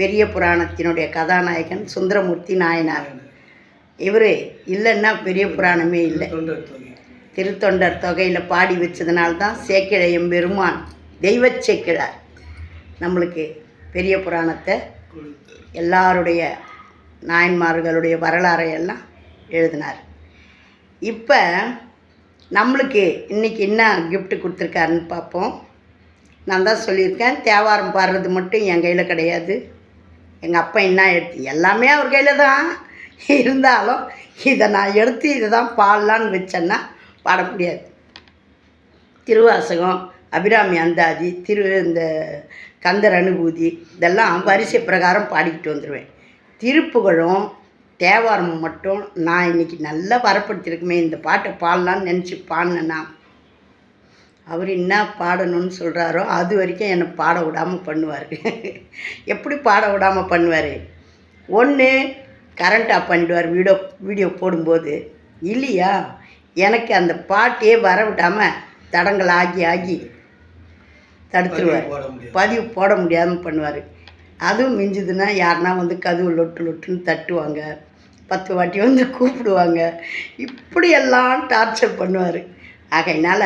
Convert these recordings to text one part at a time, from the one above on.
பெரிய புராணத்தினுடைய கதாநாயகன் சுந்தரமூர்த்தி நாயனார். இவர் இல்லைன்னா பெரிய புராணமே இல்லை. திருத்தொண்டர் தொகையில் பாடி வச்சதுனால்தான் சேக்கிழையம் பெருமான் தெய்வச் சேக்கிழார். நம்மளுக்கு பெரிய புராணத்தை எல்லாருடைய நாயன்மார்களுடைய வரலாறை எல்லாம் எழுதினார். இப்போ நம்மளுக்கு இன்றைக்கி என்ன கிஃப்ட் கொடுத்துருக்காருன்னு பார்ப்போம். நான் தான் சொல்லியிருக்கேன் தேவாரம் பாடுறது மட்டும் என் கையில் கிடையாது. எங்கள் அப்பா என்ன எடுத்து எல்லாமே அவர் கையில் தான். இருந்தாலும் இதை நான் எடுத்து இதை தான் பாடலான்னு வச்சேன்னா பாட முடியாது. திருவாசகம் அபிராமி அந்தாதி திரு இந்த கந்தர் அனுபூதி இதெல்லாம் வரிசை பிரகாரம் பாடிக்கிட்டு வந்துடுவேன் திருப்புகழும் தேவாரமும் மட்டும் நான் இன்னைக்கு நல்லா வரப்படுத்திருக்குமே இந்த பாட்டை பாடலான்னு நினச்சி பாடினேன்னா அவர் என்ன பாடணும்னு சொல்கிறாரோ அது வரைக்கும் என்னை பாட விடாமல் பண்ணுவார். எப்படி பாட விடாமல் பண்ணுவார்? ஒன்று கரண்ட் ஆஃப் பண்ணிடுவார் வீடியோ வீடியோ போடும்போது. இல்லையா? எனக்கு அந்த பாட்டையே வர விடாமல் தடங்கள் ஆகி ஆகி தடுத்துருவார். பதிவு போட முடியாமல் பண்ணுவார். அதுவும் மிஞ்சுதுன்னா யாருனா வந்து கதவு லொட்டு லொட்டுன்னு தட்டுவாங்க. பத்து வாட்டி வந்து கூப்பிடுவாங்க. இப்படியெல்லாம் டார்ச்சர் பண்ணுவார். ஆகையினால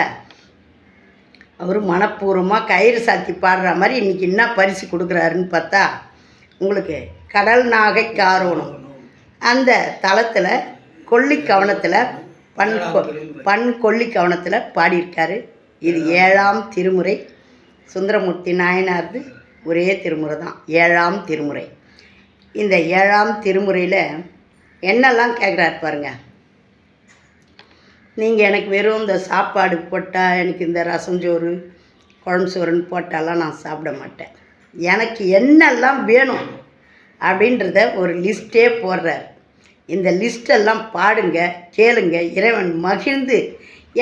அவர் மனப்பூர்வமாக கயிறு சாத்தி பாடுற மாதிரி இன்றைக்கி என்ன பரிசு கொடுக்குறாருன்னு பார்த்தா உங்களுக்கு கடல் நாகை காரோணம். அந்த தளத்தில் கொல்லி கவனத்தில் பண் கொ- பண் கொல்லி கவனத்தில் பாடியிருக்காரு. இது ஏழாம் திருமுறை. சுந்தரமூர்த்தி நாயனார்து ஒரே திருமுறை தான். ஏழாம் திருமுறை. இந்த ஏழாம் திருமுறையில் என்னெல்லாம் கேட்குறாரு பாருங்கள் நீங்கள் எனக்கு வெறும் இந்த சாப்பாடு போட்டால் எனக்கு இந்த ரசம் சோறு குழம்பு சோறுன்னு போட்டாலாம் நான் சாப்பிட மாட்டேன். எனக்கு என்னெல்லாம் வேணும் அப்படின்றத ஒரு லிஸ்ட்டே போடுறார். இந்த லிஸ்டெல்லாம் பாடுங்க கேளுங்க இறைவன் மகிழ்ந்து.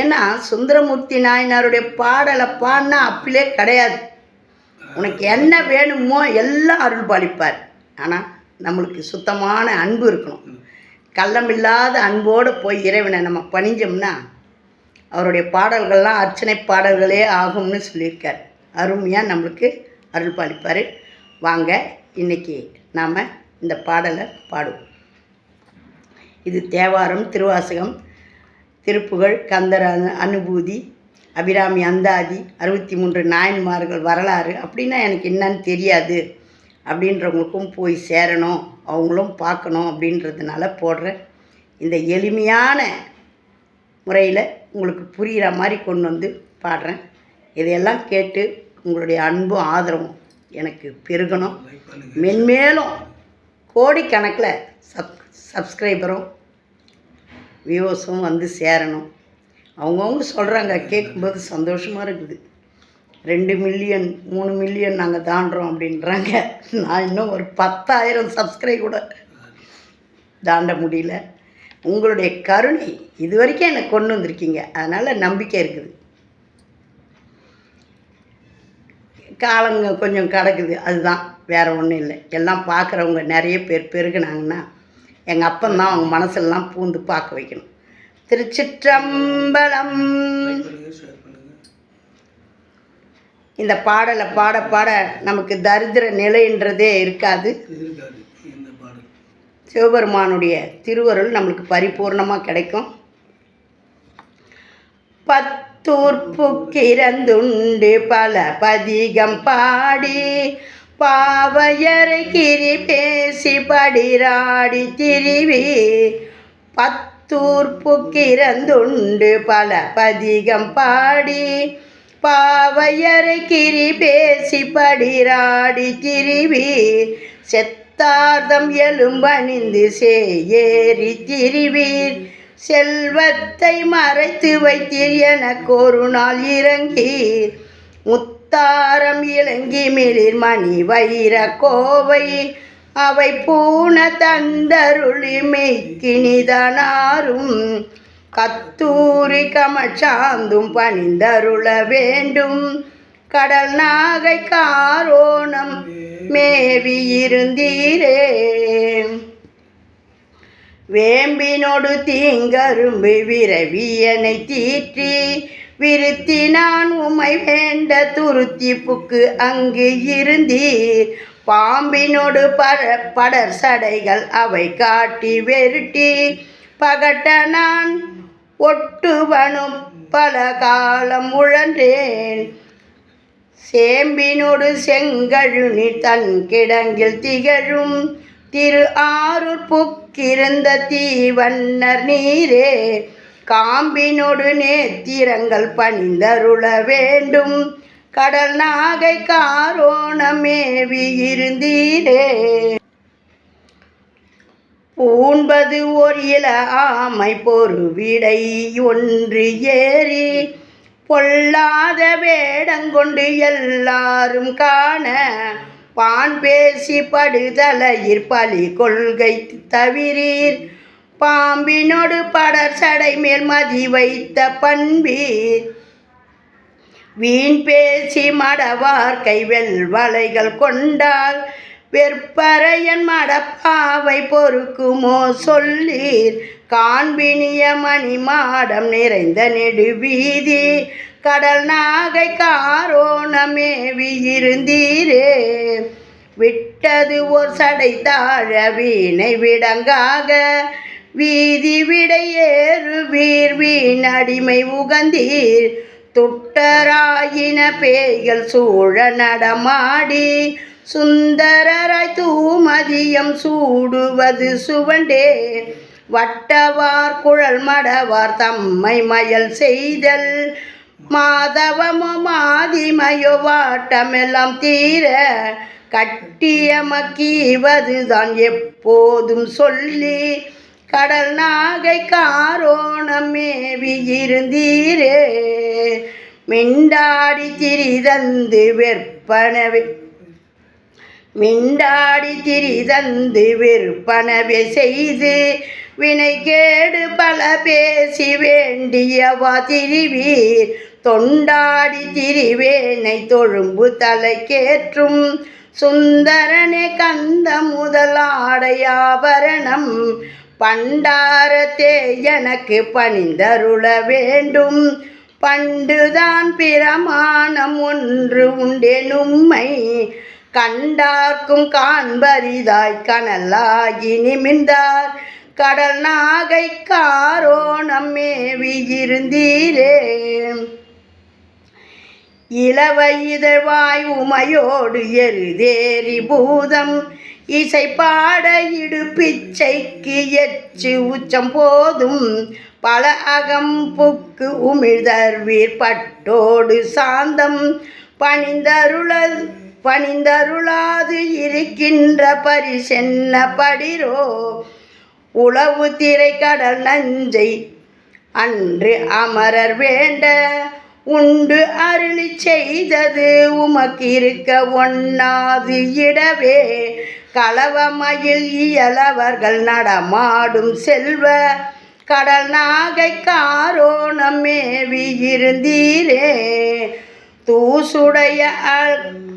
ஏன்னா சுந்தரமூர்த்தி நாயனாருடைய பாடலை பாடினா அப்படிலே கிடையாது. உனக்கு என்ன வேணுமோ எல்லாம் அருள் பாலிப்பார் ஆனால் நம்மளுக்கு சுத்தமான அன்பு இருக்கணும். கள்ளமில்லாத அன்போடு போய் இறைவனை நம்ம பணிஞ்சோம்னா அவருடைய பாடல்கள்லாம் அர்ச்சனை பாடல்களே ஆகும்னு சொல்லியிருக்கார். அருமையாக நம்மளுக்கு அருள் பாலிப்பார். வாங்க இன்னைக்கு நாம் இந்த பாடலை பாடுவோம். இது தேவாரம் திருவாசகம் திருப்புகழ் கந்தர் அனு அனுபூதி அபிராமி அந்தாதி அறுபத்தி மூன்று நாயன்மார்கள் வரலாறு அப்படின்னா எனக்கு என்னன்னு தெரியாது. அப்படின்றவங்களுக்கும் போய் சேரணும். அவங்களும் பார்க்கணும் அப்படின்றதுனால போடுற இந்த எளிமையான முறையில் உங்களுக்கு புரிகிற மாதிரி கொண்டு வந்து பாடுறேன். இதையெல்லாம் கேட்டு உங்களுடைய அன்பும் ஆதரவும் எனக்கு பெருகணும். மென்மேலும் கோடிக்கணக்கில் சப் சப்ஸ்கிரைபரும் வியூவர்ஸும் வந்து சேரணும். அவங்கவுங்க சொல்கிறாங்க கேட்கும்போது சந்தோஷமாக இருக்குது. ரெண்டு மில்லியன் மூணு மில்லியன் நாங்கள் தாண்டுறோம் அப்படின்றாங்க. நான் இன்னும் ஒரு பத்தாயிரம் சப்ஸ்கிரைப் கூட தாண்ட முடியல. உங்களுடைய கருணை இது வரைக்கும் எனக்கு கொண்டு வந்திருக்கீங்க. அதனால் நம்பிக்கை இருக்குது. காலங்க கொஞ்சம் கிடக்குது. அதுதான். வேறு ஒன்றும் இல்லை. எல்லாம் பார்க்குறவங்க நிறைய பேர் பெருகுனாங்கன்னா எங்கள் அப்பந்தான் அவங்க மனசெல்லாம் பூந்து பார்க்க வைக்கணும். திருச்சிற்றம்பலம் லைக் பண்ணுங்க ஷேர் பண்ணுங்க இந்த பாடலை பாட பாட நமக்கு தரித்திர நிலைன்றதே இருக்காது. சிவபெருமானுடைய திருவருள் நம்மளுக்கு பரிபூர்ணமாக கிடைக்கும். பத்தூர்ப்புக்கிறந்துண்டு பல பதிகம் பாடி பாவையரை கிரி பேசி படிராடி திரிவி பத்தூர்ப்புக்கிறந்துண்டு பல பதிகம் பாடி பாவையரை கிரி பேசி படிராடி திரிவி செத்தார்தம் எலும்பணிந்து சேயேறி திரிவீர் செல்வத்தை மறைத்து வைத்தீர் எனக்கு ஒரு நாள் இறங்கீர். முத்தாரம் இளங்கி மிளிர் மணி வைர கோவை அவை பூன தந்தருளி மெய்க்கினிதனாரும். கத்தூரி கமச்சாந்தும் பணிந்தருள வேண்டும். கடல் நாகை காரோணம் மேவி இருந்தீரே. வேம்பினொடு தீங்கரும்பு விரவியனை தீற்றி விருத்தி நான் உமை வேண்ட துருத்தி புக்கு அங்கு இருந்தீர். பாம்பினொடு பட படர் சடைகள் அவை காட்டி வெருட்டி பகட்ட நான் ஒட்டுவனும் பல காலம் உழன்றேன். சேம்பினோடு செங்கழுனி தன் கிடங்கில் திகழும் திரு ஆரூர் புக்கிருந்த தீவன்னர் நீரே. காம்பினோடு நேத்திரங்கள் பணிந்தருள வேண்டும். கடல் நாகை காரோணமேவி இருந்தீரே. பூண்பது ஓர் இல ஆமை பொறுவிடை ஒன்று ஏறி பொல்லாத வேடங்கொண்டு எல்லாரும் காண பான் பேசி படுதலையிற் பலி கொள்கை தவிரீர். பாம்பினொடு படர் சடை மேல் மதி வைத்த பண்பீர். வீண் பேசி மடவார்க்கை வெல்வலைகள் கொண்டால் வெற்பறையன் மடப்பாவை பொறுக்குமோ சொல்லீர். காண்பினிய மணி மாடம் நிறைந்த நெடுவீதி. கடல் நாகை காரோணமேவி இருந்தீரே விட்டது ஓர் சடை தாழ வீணை விடங்காக. வீதி விடையேறு வீர் வீண் அடிமை உகந்தீர். துட்டராயின பேய்கள் சூழ நடமாடி. சுந்தரராய் தூமதியம் சூடுவது சுவண்டே வட்டவார் குழல் மடவார் தம்மை மயல் செய்தல். மாதவமோ மாதிமயோ வாட்டமெல்லாம் தீர கட்டியமக்கீவதுதான் எப்போதும் சொல்லி. கடல் நாகை காரோணமேவி இருந்தீரே மிண்டாடி திரிதந்து வெற்பனவே மிண்டாடி திரிதந்து விற்பனவே செய்து வினை கேடு பல பேசி வேண்டியவா திரிவீர் தொண்டாடி திரிவேனை தொழும்பு தலைக்கேற்றும் சுந்தரனே கந்த முதலாடையாபரணம் பண்டாரத்தே எனக்கு பணிந்தருள வேண்டும். பண்டுதான் பிரமாணம் ஒன்று உண்டெனும்மை கண்டார்க்கும் காண்பரிதாய் கனலாகி நிமிர்ந்தார். கடல் நாகை காரோ மேவி இருந்தீரே இளவயிதழ்வாய் உமையோடு எருதேறி பூதம். இசை பாட இடுப்பிச்சைக்கு எச்சு உச்சம் போதும். பல அகம் புக்கு உமிழ்தர்வீர் பட்டோடு சாந்தம். பணிந்தருளல் பணிந்தருளாது இருக்கின்ற பரிசென்ன படிரோ உளவு திரை கடல் நஞ்சை அன்று அமரர் வேண்ட உண்டு அருளி செய்தது உமக்கு இருக்க ஒண்ணாது இடவே. களவமயில் இயலவர்கள் நடமாடும் செல்வ கடல் நாகை காரோணம் இருந்தீரே. தூசுடைய அல்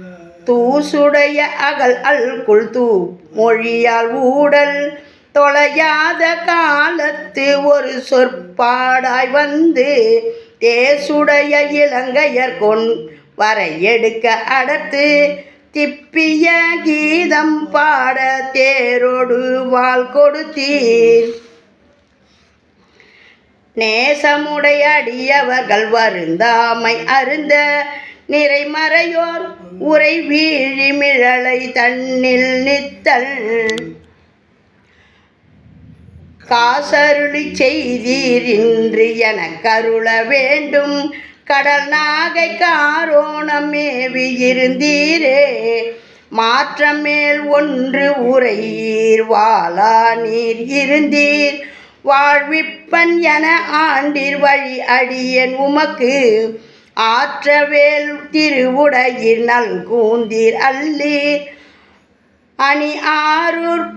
தூசுடைய அகல் அல்குள் தூ மொழியால் ஊடல் தொலையாத காலத்து ஒரு சொற்பாடாய் வந்து தேசுடைய இலங்கையர் கொன் வரை எடுக்க அடத்து திப்பிய கீதம் பாட தேரோடு வாள் கொடுத்தீர். நேசமுடைய அடியவர்கள் வருந்தாமை அருந்த நிறைமறையோர் உரை வீழிமிழலை தண்ணில் தன்னில் நித்தல். காசருளி செய்தீர் இன்று கருள வேண்டும். கடல் நாகை காரோணம் மேவி இருந்தீரே. மாற்றமேல் ஒன்று உரையீர் வாளா நீர் இருந்தீர். வாழ்விப்பன் என ஆண்டீர் வழி அடியன் உமக்கு. ஆற்றவேல் திருவுடையில் நல்கூந்தீர் அல்லீர் அணி ஆரூர்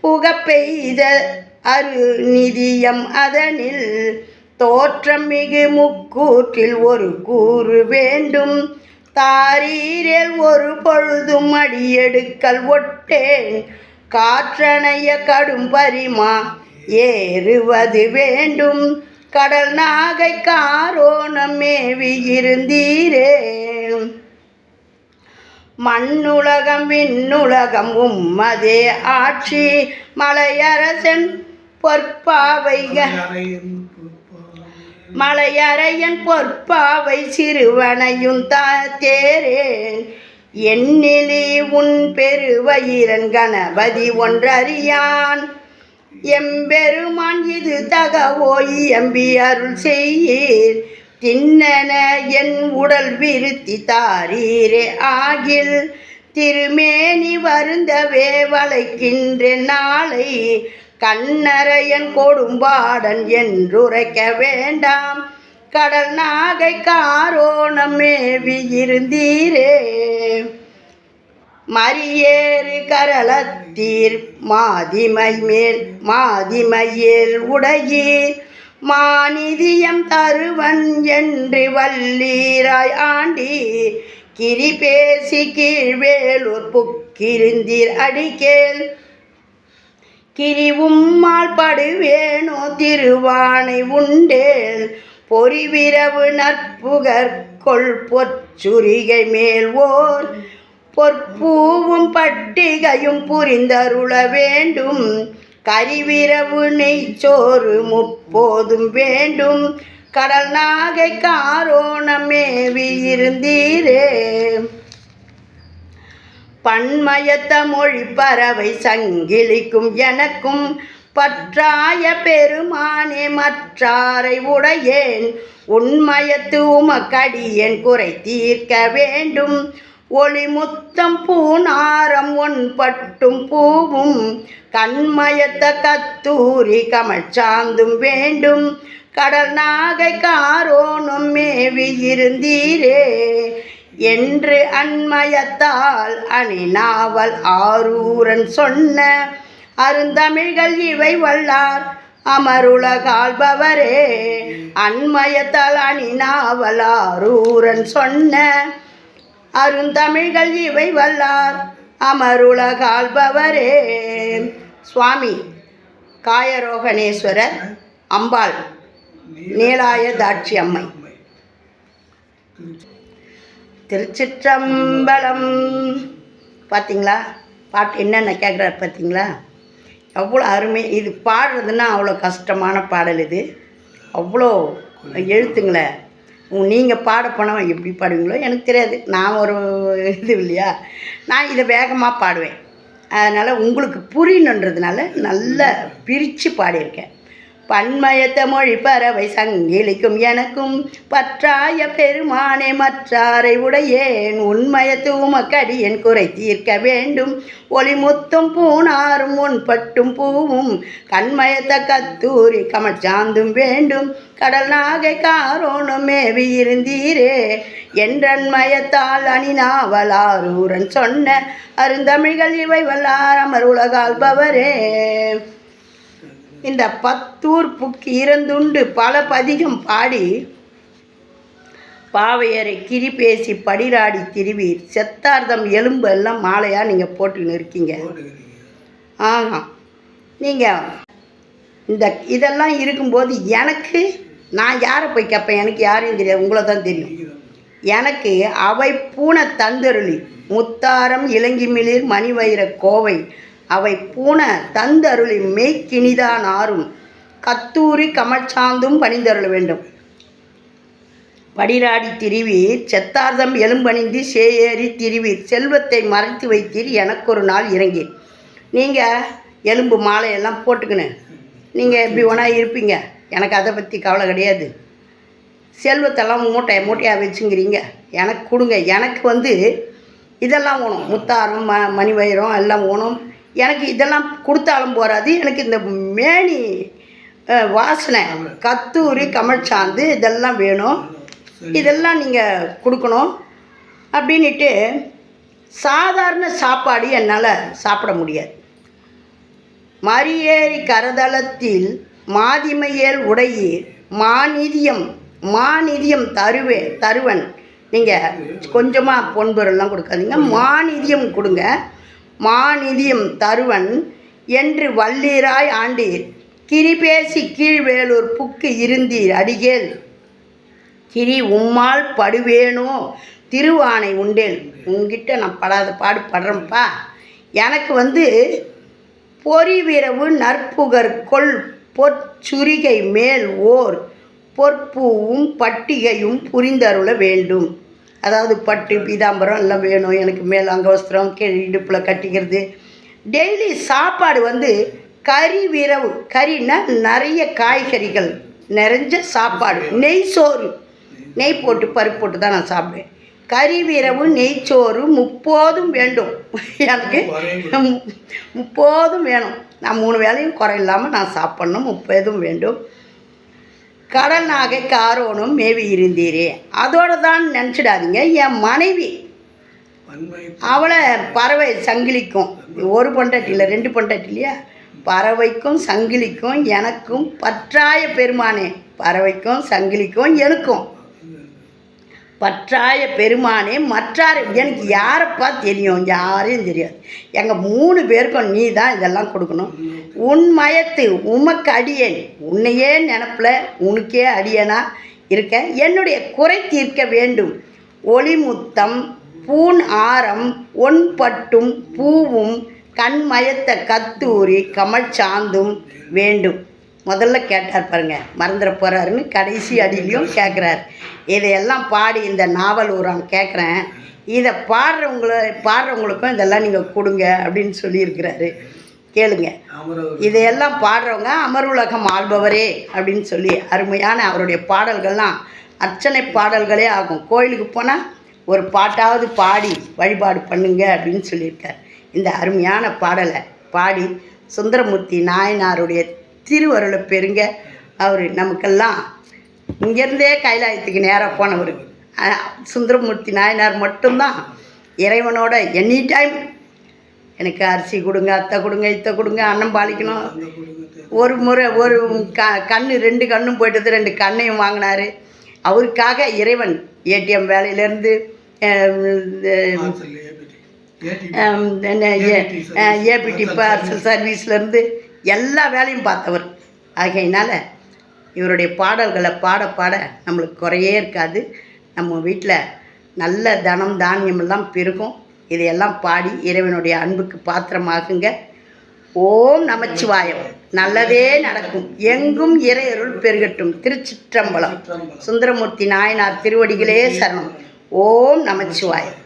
புக பெய்த அரு நிதியம் அதனில் தோற்றம் மிகு முக்கூற்றில் ஒரு கூறு வேண்டும். தாரீரில் ஒரு பொழுதும் அடியெடுக்கல் ஒட்டேன். காற்றணைய கடும் பரிமா ஏறுவது வேண்டும். கடல் நாகை காரோணம் மேவி இருந்தீரே மண்ணுலகம் விண்ணுலகம் உம்மதே ஆட்சி. மலையரசன் பொற்பாவைக. மலையறையன் பொற்பாவை சிறுவனையும் தேரேன் எண்ணிலி உன் பெருவயிரன் கணபதி ஒன்றறியான். எம்பெருமான் இது தகவோய் எம்பி அருள் செய்யீர். தின்னன என் உடல் விருத்தி தாரீரே ஆகில். திருமேனி வருந்தவே வளைக்கின்ற நாளை கண்ணரையன் கொடும்பாடன் என்றுரைக்க வேண்டாம். கடல் நாகை காரோணம் மேவி இருந்தீரே. மரியேறு கரளத்தீர் மாதிமை மேல் மாதிமையேல் உடையீர். மாநிதியம் தருவன் என்று வல்லீராய் ஆண்டி கிரி பேசி கீழ்வேலூர் புக்கிருந்தீர் அடிக்கேல். கிரி உம்மால் படுவேனோ திருவானை உண்டேல். பொறிவிரவு நற்புகர் கொள் பொற்சுரிகை மேல் ஓர். பொற்பூவும் பட்டிகையும் புரிந்தருள வேண்டும். கரிவிரவு நெய்ச்சோறு முப்போதும் வேண்டும். கடல் நாகை காரோணமேவி இருந்தீரே பன்மயத்த மொழி பறவை சங்கிலிக்கும் எனக்கும் பற்றாய பெருமானே மற்றாரை உடையேன். உண்மயத்து உமக்கடியேன் குறை தீர்க்க வேண்டும். ஒளி முத்தம் பூனாரம் ஒன் பட்டும் பூவும் கண்மயத்த கத்தூரி கமழ்ச்சாந்தும் வேண்டும். கடல் நாகை காரோனும் மேவி இருந்தீரே. என்று அண்மயத்தால் அணிநாவல் ஆரூரன் சொன்ன அருந்தமிழ்கள் இவை வல்லார். அமருலகாள்பவரே அண்மயத்தால் அணிநாவல் ஆரூரன் சொன்ன அருந்தமிழ்கள் இவை வல்லார். அமருலகாள்பவரே சுவாமி காயரோகணேஸ்வரர் அம்பாள் நீலாய தாட்சி அம்மை திருச்சிற்றம்பலம். பார்த்தீங்களா பாட்டு என்னென்ன கேட்குறாரு பார்த்தீங்களா அவ்வளோ அருமை. இது பாடுறதுன்னா அவ்வளோ கஷ்டமான பாடல் இது. அவ்வளோ எழுத்துங்களேன் நீங்கள் பாட போனவன் எப்படி பாடுவீங்களோ எனக்கு தெரியாது. நான் ஒரு இது இல்லையா? நான் இதை வேகமாக பாடுவேன். அதனால் உங்களுக்கு புரியணுன்றதுனால நல்லா பிரித்து பாடியிருக்கேன். பன்மயத்த மொழி பறவை சங்கிலிக்கும் எனக்கும் பற்றாய பெருமானே மற்றாரை உடையேன். உண்மயத்து உமக்கடியன் குறை தீர்க்க வேண்டும். ஒளிமுத்தும் பூனாரும் உன்பட்டும் பூவும் கண்மயத்த கத்தூரி கமச்சாந்தும் வேண்டும். கடல் நாகை காரோனும் மேவி இருந்தீரே. என்றன்மயத்தால் அணினாவலாரூரன் சொன்ன அருந்தமிழ்கள் இவை வல்லார் அமர் உலகால்பவரே இந்த பத்தூர் புக்கு இறந்துண்டு பல பதிகம் பாடி பாவையரை கிரி பேசி படிராடி திருவீர். செத்தார்தம் எலும்பு எல்லாம் மாலையாக நீங்கள் போட்டுன்னு இருக்கீங்க. ஆஹா. நீங்கள் இந்த இதெல்லாம் இருக்கும்போது எனக்கு நான் யாரை போய் கேட்பேன்? எனக்கு யாரையும் தெரியாது. உங்களை தான் தெரியும். எனக்கு அவை பூனை தந்தருளி முத்தாரம் இளங்கிமிளிர் மணிவயிற கோவை அவை பூனை தந்தருளி மெய்க்கினிதான் ஆறும் கத்தூரி கமச்சாந்தும் பணிந்தருள வேண்டும். படிராடி திருவி செத்தார்தம் எலும்பணிந்து சேயேறி திருவி செல்வத்தை மறைத்து வைத்தீர் எனக்கு ஒரு நாள் இறங்கி நீங்கள் எலும்பு மாலையெல்லாம் போட்டுக்கின்னு நீங்கள் எப்படி ஒன்றா இருப்பீங்க. எனக்கு அதை பற்றி கவலை கிடையாது. செல்வத்தெல்லாம் மூட்டை மூட்டையாக வச்சுங்கிறீங்க. எனக்கு கொடுங்க. எனக்கு வந்து இதெல்லாம் வேணும் முத்தாரம் ம மணி எல்லாம் வேணும் எனக்கு இதெல்லாம் கொடுத்தாலும் போகாது எனக்கு இந்த மேனி வாசனை கத்தூரி கமழ்ச்சாந்து இதெல்லாம் வேணும். இதெல்லாம் நீங்கள் கொடுக்கணும். அப்படின்ட்டு சாதாரண சாப்பாடு என்னால் சாப்பிட முடியாது. மரியேறி கரதளத்தில் மாதிமையேல் உடையீர் மாநிதியம் மாநிதியம் தருவே தருவன். நீங்கள் கொஞ்சமாக பொன்பொருள்லாம் கொடுக்காதீங்க. மாநிதியம் கொடுங்க. மாநிதியம் தருவன் என்று வல்லீராய் ஆண்டீர். கிரிபேசி கீழ்வேலூர் புக்கு இருந்தீர் அடிகேல். கிரி உம்மால் படுவேனோ? திருவானை உண்டேல். உங்ககிட்ட நான் படாத பாடு படுறேன்ப்பா. எனக்கு வந்து பொறிவிரவு நற்புகர் கொள் பொற்சுரிகை மேல் ஓர் பொற்பூவும் பட்டிகையும் புரிந்தருள வேண்டும். அதாவது பட்டு பீதாம்பரம் எல்லாம் வேணும் எனக்கு மேல் அங்கவஸ்திரம் கீழ் இடுப்பில் கட்டிக்கிறது. டெய்லி சாப்பாடு வந்து கறி விரவு கறின்னா நிறைய காய்கறிகள் நிறைஞ்ச சாப்பாடு. நெய் சோறு. நெய் போட்டு பருப்பு போட்டு தான் நான் சாப்பிடுவேன். கறி விரவு நெய்ச்சோறு முப்போதும் வேண்டும். எனக்கு மு- முப்போதும் வேணும். நான் மூணு வேளையும் குறை இல்லாமல் நான் சாப்பிட்ணும். முப்பதும் வேண்டும். கடல் நாகை காரோனும் மேவி இருந்தீரே அதோடு தான் நினச்சிடாதீங்க என் மனைவி அவளை பறவை சங்கிலிக்கும். ஒரு பொண்டாட்டி இல்லை ரெண்டு பொண்டாட்டி இல்லையா? பறவைக்கும் சங்கிலிக்கும் எனக்கும் பற்றாய பெருமானே பறவைக்கும் சங்கிலிக்கும் எனக்கும். பற்றாய பெருமானே மற்றார் எனக்கு யாரைப்பா தெரியும்? யாரையும் தெரியாது. எங்கள் மூணு பேருக்கும் நீ தான் இதெல்லாம் கொடுக்கணும். உன் மயத்து உமக்கு அடியேன். உன்னையே நினப்பில் உனக்கே அடியனா இருக்க? என்னுடைய குறை தீர்க்க வேண்டும். ஒளிமுத்தம் பூன் ஆரம் ஒன் பட்டும் பூவும் கண்மயத்த கத்தூரி கமல் சாந்தும் வேண்டும். முதல்ல கேட்டார் பாருங்க மறந்துட போகிறாருன்னு கடைசி அடியிலையும் கேட்குறாரு இதையெல்லாம் பாடி இந்த நாவல் ஊரான் கேட்குறேன் இதை பாடுறவங்கள பாடுறவங்களுக்கும் இதெல்லாம் நீங்கள் கொடுங்க அப்படின்னு சொல்லியிருக்கிறாரு. கேளுங்க. இதையெல்லாம் பாடுறவங்க அமருலகம் ஆள்பவரே அப்படின்னு சொல்லி அருமையான அவருடைய பாடல்கள்லாம் அர்ச்சனை பாடல்களே ஆகும். கோயிலுக்கு போனால் ஒரு பாட்டாவது பாடி வழிபாடு பண்ணுங்க அப்படின்னு சொல்லியிருக்கார். இந்த அருமையான பாடலை பாடி சுந்தரமூர்த்தி நாயனாருடைய திருவருளை பெறுங்க அவர் நமக்கெல்லாம் இங்கேருந்தே கைலாயத்துக்கு நேராக போனவர். சுந்தரமூர்த்தி நாயனார் மட்டும்தான். இறைவனோட எனி டைம் எனக்கு அரிசி கொடுங்க அத்தை கொடுங்க இத்தை கொடுங்க அன்னம் பாலிக்கணும். ஒரு முறை ஒரு க கண்ணு ரெண்டு கண்ணும் போயிட்டது ரெண்டு கண்ணையும் வாங்கினாரு. அவருக்காக இறைவன் ஏடிஎம் வேலையிலேருந்து ஏபிடி பார்சல் சர்வீஸ்லேருந்து எல்லா வேலையும் பார்த்தவர். ஆகையினால் இவருடைய பாடல்களை பாட பாட நம்மளுக்கு குறையே இருக்காது. நம்ம வீட்டில் நல்ல தனம் தானியம் எல்லாம் பெருகும். இதையெல்லாம் பாடி இறைவனுடைய அன்புக்கு பாத்திரமாகுங்க. ஓம் நமச்சிவாயம். நல்லதே நடக்கும். எங்கும் இறையருள் பெருகட்டும். திருச்சிற்றம்பலம். சுந்தரமூர்த்தி நாயனார் திருவடிகளே சரணம். ஓம் நமச்சிவாயம்.